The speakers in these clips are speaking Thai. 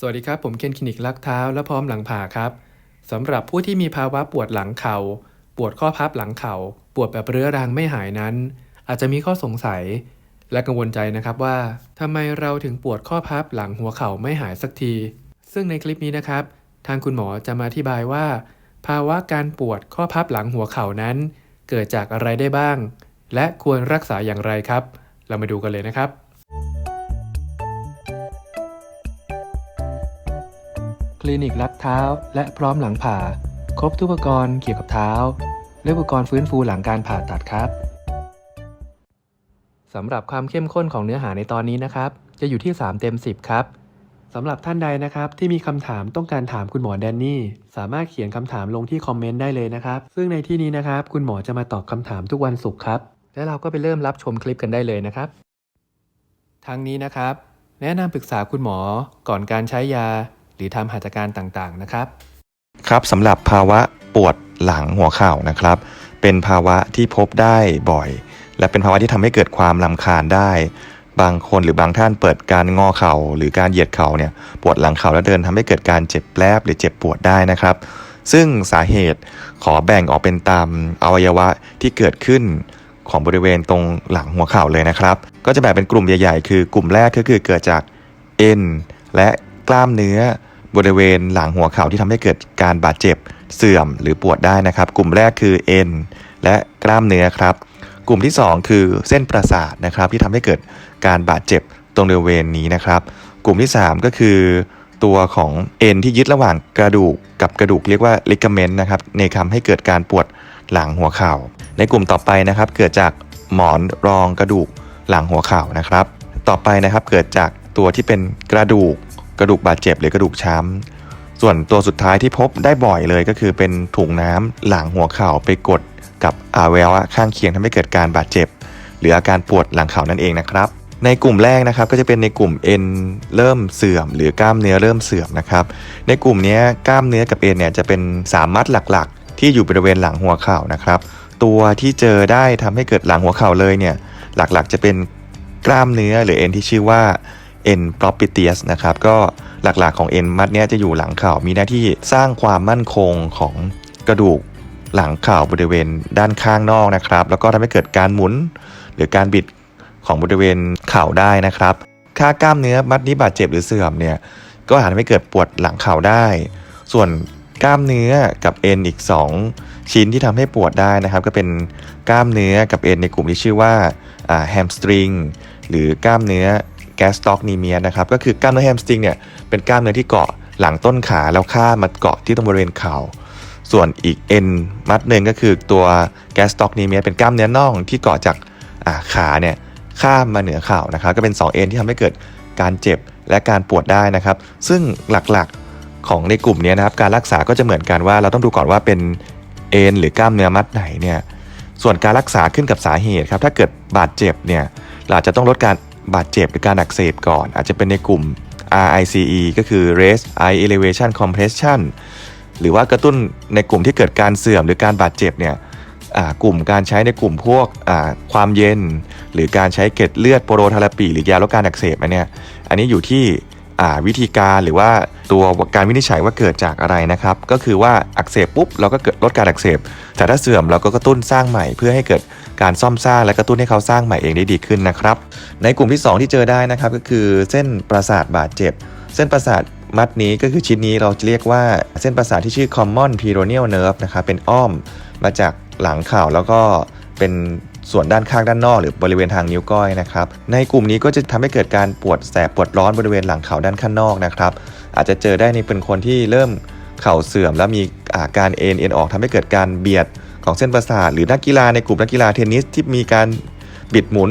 สวัสดีครับ ผมเคนคลินิกลักเท้าและพร้อมหลังผ่าครับสำหรับผู้ที่มีภาวะปวดหลังเขา่า ปวดข้อพับหลังเขา่า ปวดแบบเรื้อรังไม่หายนั้น อาจจะมีข้อสงสัย และกังวลใจนะครับว่าทำไมเราถึงปวดข้อพับหลังหัวเข่าไม่หายสักที ซึ่งในคลิปนี้นะครับ ทางคุณหมอจะมาอธิบายว่า ภาวะการปวดข้อพับหลังหัวเข่านั้น เกิดจากอะไรได้บ้าง และควรรักษาอย่างไรครับ เรามาดูกันเลยนะครับ ลินิกรักเท้า และพร้อมหลังผ่า ครบทุกอุปกรณ์เกี่ยวกับเท้า และอุปกรณ์ฟื้นฟูหลังการผ่าตัดครับสำหรับความเข้มข้นของเนื้อหาในตอนนี้นะครับ จะอยู่ที่ 3 เต็ม 10 ครับสำหรับท่านใดนะครับที่มีคำถามต้องการถามคุณหมอแดนนี่ สามารถเขียนคำถามลงที่คอมเมนต์ได้เลยนะครับ ซึ่งในที่นี้นะครับ คุณหมอจะมาตอบคำถามทุกวันศุกร์ครับ และเราก็ไปเริ่มรับชมคลิปกันได้เลยนะครับทั้งนี้นะครับ แนะนำปรึกษาคุณหมอก่อนการใช้ยา หรือทำหัตถการต่างๆนะครับครับสำหรับภาวะปวดหลังหัวเข่านะครับ เป็นภาวะที่พบได้บ่อย และเป็นภาวะที่ทำให้เกิดความลำคาญได้ บางคนหรือบางท่านเปิดการงอเข่า หรือการเหยียดเข่าเนี่ยปวดหลังเข่าแล้วเดินทำให้เกิดการเจ็บแปลบหรือเจ็บปวดได้นะครับ ซึ่งสาเหตุขอแบ่งออกเป็นตามอวัยวะที่เกิดขึ้นของบริเวณตรงหลังหัวเข่าเลยนะครับ ก็จะแบ่งเป็นกลุ่มใหญ่ ๆ คือกลุ่มแรกก็คือเกิดจากเอ็นและกล้ามเนื้อ บริเวณหลังหัวเข่าที่ทำให้เกิดการบาดเจ็บเสื่อมหรือปวดได้นะครับ กลุ่มแรกคือเอ็นและกล้ามเนื้อครับ กลุ่มที่ 2 คือเส้นประสาทนะครับ ที่ทำให้เกิดการบาดเจ็บตรงบริเวณนี้นะครับ กลุ่มที่ 3 ก็คือตัวของเอ็นที่ยึดระหว่างกระดูกกับกระดูกเรียกว่าลิกาเมนต์นะครับในทำให้เกิดการปวดหลังหัวเข่า ในกลุ่มต่อไปนะครับ เกิดจากหมอนรองกระดูกหลังหัวเข่านะครับ ต่อไปนะครับเกิดจากตัวที่เป็นกระดูก กระดูกบาดเจ็บหรือกระดูกช้ำ ส่วนตัวสุดท้ายที่พบได้บ่อยเลยก็คือเป็นถุงน้ำหลังหัวเข่าไปกดกับอวัยวข้างเคียงทำให้เกิดการบาดเจ็บ หรืออาการปวดหลังเข่านั่นเองนะครับในกลุ่มแรกนะครับก็จะเป็นในกลุ่มเอ็นเริ่มเสื่อม หรือกล้ามเนื้อเริ่มเสื่อมนะครับในกลุ่มนี้กล้ามเนื้อกับเอ็นเนี่ยจะเป็นสามมัดหลักๆ ที่อยู่บริเวณหลังหัวเข่านะครับตัวที่เจอได้ทำให้เกิดหลังหัวเข่าเลยเนี่ยหลักๆจะเป็นกล้ามเนื้อหรือเอ็นที่ชื่อว่า เอ็น propitius นะครับก็หลักๆของเอ็นมัดเนี้ยจะอยู่หลังเข่ามีหน้าที่สร้างความมั่นคงของกระดูกหลังเข่าบริเวณด้านข้างนอกนะครับ แล้วก็ทำให้เกิดการหมุน หรือการบิดของบริเวณเข่าได้นะครับ ค่ากล้ามเนื้อมัดนี้บาดเจ็บหรือเสื่อมเนี่ยก็อาจทำให้เกิดปวดหลังเข่าได้ ส่วนกล้ามเนื้อกับเอ็นอีก 2 ชิ้นที่ทำให้ปวดได้นะครับ ก็เป็นกล้ามเนื้อกับเอ็นในกลุ่มที่ชื่อว่าแฮมสตริงหรือกล้ามเนื้อ แกสต็อกนีเมียนะครับก็คือกล้ามเนื้อแฮมสตริงเนี่ยเป็นกล้ามเนื้อที่เกาะหลังต้นขาแล้วข้ามมาเกาะที่ตรงบริเวณเข่าส่วนอีกเอ็นมัดหนึ่งก็คือตัวแกสต็อกนีเมียเป็นกล้ามเนื้อน่องที่เกาะจากขาเนี่ยข้ามมาเหนือเข่านะครับก็เป็น 2 เอ็นที่ทำให้เกิดการเจ็บและการปวดได้นะครับ ซึ่งหลักๆของในกลุ่มนี้นะครับการรักษาก็จะเหมือนกันว่าเราต้องดูก่อนว่าเป็นเอ็นหรือกล้ามเนื้อมัดไหนเนี่ยส่วนการรักษาขึ้นกับสาเหตุครับถ้าเกิดบาดเจ็บเนี่ยเราจะต้องลดการ บาดเจ็บหรือการอักเสบก่อน อาจจะเป็นในกลุ่ม RICE ก็คือ Raise Eye Elevation Compression หรือว่ากระตุ้นในกลุ่มที่เกิดการเสื่อมหรือการบาดเจ็บเนี่ยกลุ่มการใช้ในกลุ่มพวกความเย็น หรือการใช้เกล็ดเลือดโปรโทาปี หรือยาลดการอักเสบอันเนี้ยอันนี้อยู่ที่วิธีการหรือว่าตัวการวินิจฉัยว่าเกิดจากอะไรนะครับ ก็คือว่าอักเสบปุ๊บเราก็เกิดลดการอักเสบแต่ถ้าเสื่อมเราก็กระตุ้นสร้างใหม่เพื่อให้เกิด การซ่อมสร้างและกระตุ้นให้เขาสร้างใหม่เองได้ดีขึ้นนะครับ ในกลุ่มที่ 2 ที่เจอได้นะครับก็คือเส้นประสาทบาดเจ็บ เส้นประสาทมัดนี้ก็คือชิ้นนี้เราจะเรียกว่าเส้นประสาทที่ชื่อ common peroneal nerve นะครับเป็นอ้อมมาจากหลังเข่าแล้วก็เป็นส่วนด้านข้างด้านนอกหรือบริเวณทางนิ้วก้อยนะครับในกลุ่มนี้ก็จะทำให้เกิดการปวดแสบปวดร้อนบริเวณหลังเข่าด้านข้างนอกนะครับ อาจจะเจอได้ในเป็นคนที่เริ่มเข่าเสื่อม แล้วมีอาการเอ็นเอ็นออกทำให้เกิดการเบียด ของเส้นประสาท หรือนักกีฬาในกลุ่มนักกีฬาเทนนิสที่มีการบิดหมุน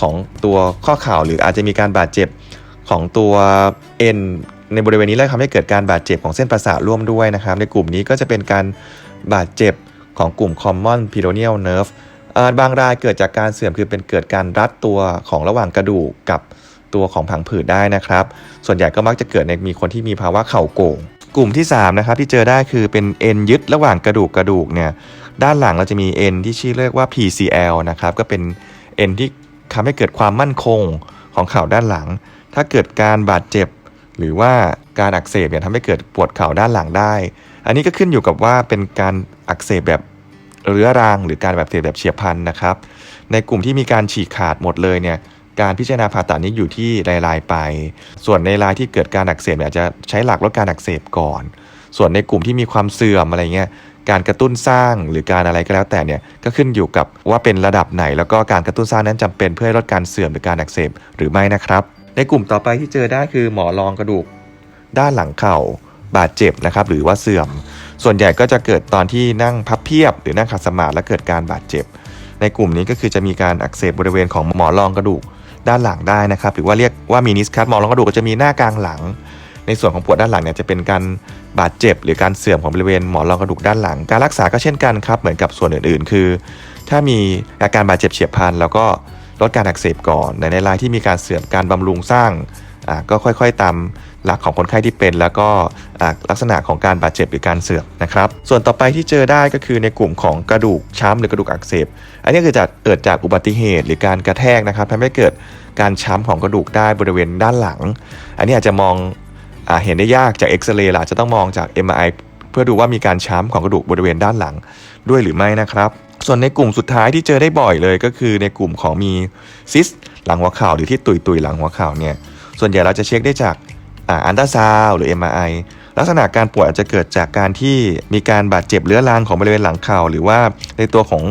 ของตัวข้อเข่าหรืออาจจะมีการบาดเจ็บของตัวเอ็นในบริเวณนี้แล้วทำให้เกิดการบาดเจ็บของเส้นประสาทร่วมด้วยนะครับ ในกลุ่มนี้ก็จะเป็นการบาดเจ็บของกลุ่ม common peroneal nerve บางรายเกิดจากการเสื่อมคือเป็นเกิดการรัดตัวของระหว่างกระดูกกับตัวของผังผืดได้นะครับ ส่วนใหญ่ก็มักจะเกิดในมีคนที่มีภาวะเข่าโก่ง กลุ่มที่3นะครับที่เจอได้คือเป็นเอ็นยึดระหว่างกระดูกกระดูกเนี่ย ด้านหลังเราจะมีเอ็นที่ชื่อเรียกว่า PCL นะครับก็เป็นเอ็นที่ทำให้เกิดความมั่นคงของเข่าด้านหลัง ถ้าเกิดการบาดเจ็บ หรือว่าการอักเสบเนี่ยทำให้เกิดปวดเข่าด้านหลังได้ อันนี้ก็ขึ้นอยู่กับว่าเป็นการอักเสบแบบเรื้อรังหรือการแบบเสบแบบเฉียบพลันนะครับ ในกลุ่มที่มีการฉีกขาดหมดเลยเนี่ยการพิจารณาผ่าตัดนี้อยู่ที่รายๆไป ส่วนในรายที่เกิดการอักเสบเนี่ยอาจจะใช้หลักลดการอักเสบก่อน ส่วนในกลุ่มที่มีความเสื่อมอะไรเงี้ย การกระตุ้นสร้างหรือการอะไรก็แล้วแต่เนี่ยก็ขึ้นอยู่กับว่าเป็นระดับไหน แล้วก็การกระตุ้นสร้างนั้นจำเป็นเพื่อลดการเสื่อมหรือการอักเสบหรือไม่นะครับ ในกลุ่มต่อไปที่เจอได้คือหมอรองกระดูก ด้านหลังเข่าบาดเจ็บนะครับหรือว่าเสื่อม ส่วนใหญ่ก็จะเกิดตอนที่นั่งพับเพียบ หรือนั่งขัดสมาธิแล้วเกิดการบาดเจ็บ ในกลุ่มนี้ก็คือจะมีการอักเสบบริเวณของหมอรองกระดูกด้านหลังได้นะครับ หรือว่าเรียกว่ามินิสคัตหมอรองกระดูกก็จะมีหน้ากลางหลัง ในส่วนของปวดด้านหลังเนี่ยจะเป็นการบาดเจ็บ หรือการเสื่อมของบริเวณหมอนรองกระดูกด้านหลัง การรักษาก็เช่นกันครับเหมือนกับส่วนอื่นๆ คือ ถ้ามีอาการบาดเจ็บเฉียบพลันแล้วก็ลดการอักเสบก่อนในในรายที่มีการเสื่อมการบำรุงสร้างก็ค่อยๆตามหลักของคนไข้ที่เป็น แล้วก็ลักษณะของการบาดเจ็บหรือการเสื่อมนะครับ ส่วนต่อไปที่เจอได้ก็คือในกลุ่มของกระดูกช้ำหรือกระดูกอักเสบ อันนี้คือจะเกิดจากอุบัติเหตุหรือการกระแทกนะครับทำให้เกิดการช้ำของกระดูกได้บริเวณด้านหลัง อันนี้อาจจะมอง เห็นได้ยากจากเอ็กซเรย์อาจจะต้องมองจาก MRI เพื่อดูว่ามีการช้ำของกระดูกบริเวณด้านหลังด้วยหรือไม่นะครับ ส่วนในกลุ่มสุดท้ายที่เจอได้บ่อยเลยก็คือในกลุ่มของมีซิสหลังหัวเข่าหรือที่ตุยตุยๆหลังหัวเข่าเนี่ยส่วนใหญ่เราจะเช็คได้จากอันดาซาวหรือ MRI ลักษณะการปวดอาจจะเกิดจากการที่มีการบาดเจ็บเรื้อรังของบริเวณหลังเข่าหรือว่าในตัวของ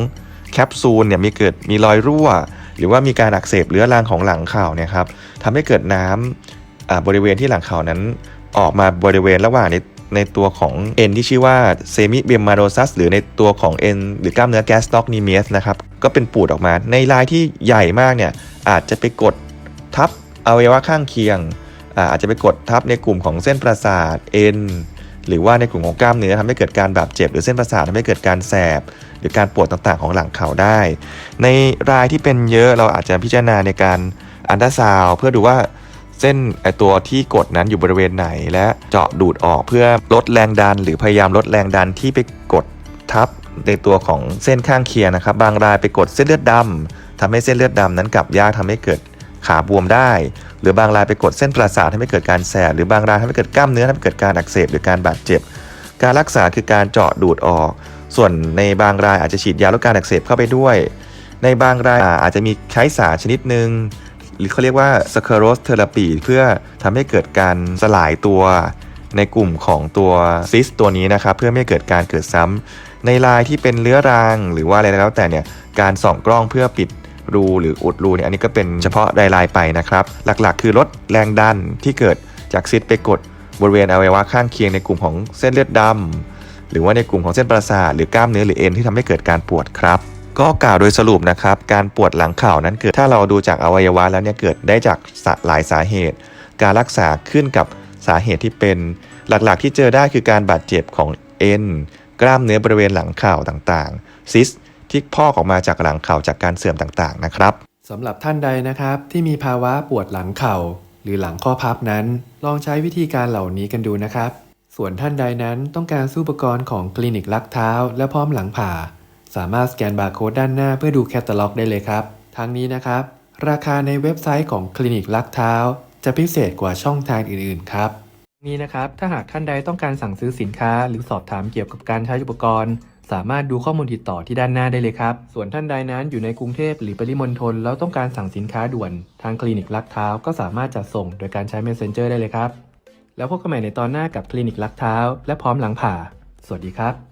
แคปซูลเนี่ยมีเกิดมีรอยรั่ว หรือว่ามีการอักเสบเรื้อรังของหลังเข่าเนี่ยครับทำให้เกิดน้ำอ่า บริเวณที่หลังเขานั้นออกมาบริเวณระหว่างในในตัวของเอ็นที่ชื่อว่าเซมิเบมมาโดซัสหรือในตัวของเอ็นหรือกล้ามเนื้อแกสต็อกนีเมียสนะครับ ก็เป็นปูดออกมาในลายที่ใหญ่มากเนี่ยอาจจะไปกดทับอวัยวะข้างเคียง อาอาจจะไปกดทับในกลุ่มของเส้นประสาทเอ็นหรือว่าในกลุ่มของกล้ามเนื้อทำให้เกิดการบาดเจ็บ หรือเส้นประสาททำให้เกิดการแสบ หรือการปวดต่างๆ ของหลังเข่าได้ ในรายที่เป็นเยอะเราอาจจะพิจารณาในการอันดาซาวเพื่อดูว่า เส้นไอตัวที่กดนั้นอยู่บริเวณไหน และเจาะดูดออกเพื่อลดแรงดัน หรือพยายามลดแรงดันที่ไปกดทับในตัวของเส้นข้างเคียงนะครับ บางรายไปกดเส้นเลือดดำทำให้เส้นเลือดดำนั้นกลับยากทำให้เกิดขาบวมได้ หรือบางรายไปกดเส้นประสาททำให้เกิดการแสบหรือบางรายทำให้เกิดกล้ามเนื้อทำให้เกิดการอักเสบหรือการบาดเจ็บ การรักษาคือการเจาะดูดออก ส่วนในบางรายอาจจะฉีดยาลดการอักเสบเข้าไปด้วย ในบางรายอาจจะมีใช้สารชนิดหนึ่ง หรือเขาเรียกว่า sclerotherapy เพื่อทำให้เกิดการสลายตัวในกลุ่มของตัวซิสตัวนี้นะครับ เพื่อไม่ให้เกิดการเกิดซ้ำในลายที่เป็นเรื้อรังหรือว่าอะไรแล้วแต่เนี่ยการส่องกล้องเพื่อปิดรูหรืออุดรูเนี่ยอันนี้ก็เป็นเฉพาะรายลายไปนะครับ หลักๆ คือลดแรงดันที่เกิดจากซิสไปกดบริเวณอวัยวะข้างเคียงในกลุ่มของเส้นเลือดดำหรือว่าในกลุ่มของเส้นประสาทหรือกล้ามเนื้อหรือเอ็นที่ทำให้เกิดการปวดครับ ก็กล่าวโดยสรุปนะครับ การปวดหลังเข่านั้นเกิดถ้าเราดูจากอวัยวะแล้วเนี่ยเกิดได้จากหลายสาเหตุ การรักษาขึ้นกับสาเหตุที่เป็นหลักๆที่เจอได้คือการบาดเจ็บของเอ็นกล้ามเนื้อบริเวณหลังเข่าต่างๆ ซิสที่พอกออกมาจากหลังเข่าจากการเสื่อมต่างๆนะครับสำหรับท่านใดนะครับที่มีภาวะปวดหลังเข่า หรือหลังข้อพับนั้น ลองใช้วิธีการเหล่านี้กันดูนะครับ ส่วนท่านใดนั้นต้องการซื้อุปกรณ์ของคลินิกลักเท้า และพร้อมหลังผ่า สามารถสแกนบาร์โค้ดด้านหน้าเพื่อดูแคตตาล็อกได้เลยครับ ทั้งนี้นะครับ ราคาในเว็บไซต์ของคลินิกลักเท้า จะพิเศษกว่าช่องทางอื่น ๆ ครับ นี้นะครับ ถ้าหากท่านใดต้องการสั่งซื้อสินค้า หรือสอบถามเกี่ยวกับการใช้อุปกรณ์ สามารถดูข้อมูลติดต่อที่ด้านหน้าได้เลยครับ ส่วนท่านใดนั้นอยู่ในกรุงเทพหรือปริมณฑลแล้วต้องการสั่งสินค้าด่วน ทางคลินิกลักเท้าก็สามารถจัดส่งโดยการใช้ Messenger ได้เลยครับ แล้วพบกันใหม่ในตอนหน้ากับคลินิกลักเท้า และพร้อมหลังผ่า สวัสดีครับ